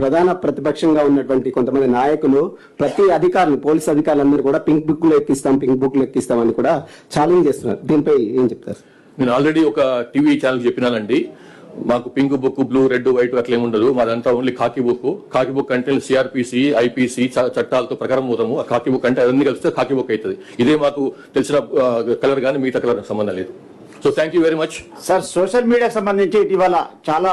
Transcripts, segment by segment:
ప్రధాన ప్రతిపక్షంగా ఉన్నటువంటి కొంతమంది నాయకులు ప్రతి అధికారులు పోలీస్ అధికారులందరూ కూడా పింక్ బుక్లో ఎక్కిస్తాం పింక్ బుక్లో ఎక్కిస్తాం అని కూడా ఛాలెంజ్ చేస్తున్నారు. దీనిపై ఏం చెప్తారు? నేను ఆల్రెడీ ఒక టీవీ ఛానల్ చెప్పినానండి. మాకు pink book blue red white అట్లా ఏమి ఉండదు. మాదంతా ఓన్లీ కాకి బుక్ కాకి బుక్ అంటే సిఆర్పిసి ఐపీసీ చట్టాలతో ప్రకారం పోతాము. ఆ కాకి బుక్ అంటే అన్ని కలిస్తే కాకి బుక్ అవుతుంది ఇదే మాకు తెలిసిన కలర్ కానీ మిగతా కలర్ సంబంధం లేదు. So thank you very much sir social మీడియాకి సంబంధించి ఇటీవల చాలా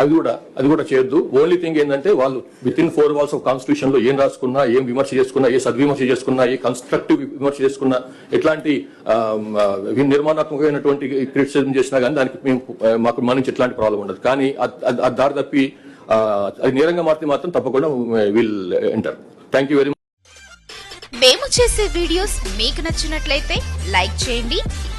అది కూడా అది కూడా చేయొద్దు. ఓన్లీ థింగ్ ఏంటంటే వాళ్ళు with in four walls of కాన్స్టిట్యూషన్లో ఏం రాసుకున్నా ఏం విమర్శ చేసుకున్నా ఏ సద్విమర్శ చేసుకున్నా ఏ కన్స్ట్రక్టివ్ విమర్శ చేసుకున్నా ఎట్లాంటి నిర్మాణాత్మకమైనటువంటి క్రిటిసిజం చేసినా కానీ దానికి మేము మాకు మన నుంచి ఎట్లాంటి ప్రాబ్లం ఉండదు. కానీ అది దారి తప్పి అది నేరంగా మారితే మాత్రం తప్పకుండా will enter thank you very much మేము చేసే వీడియోస్ మీకు నచ్చినట్లయితే లైక్ చేయండి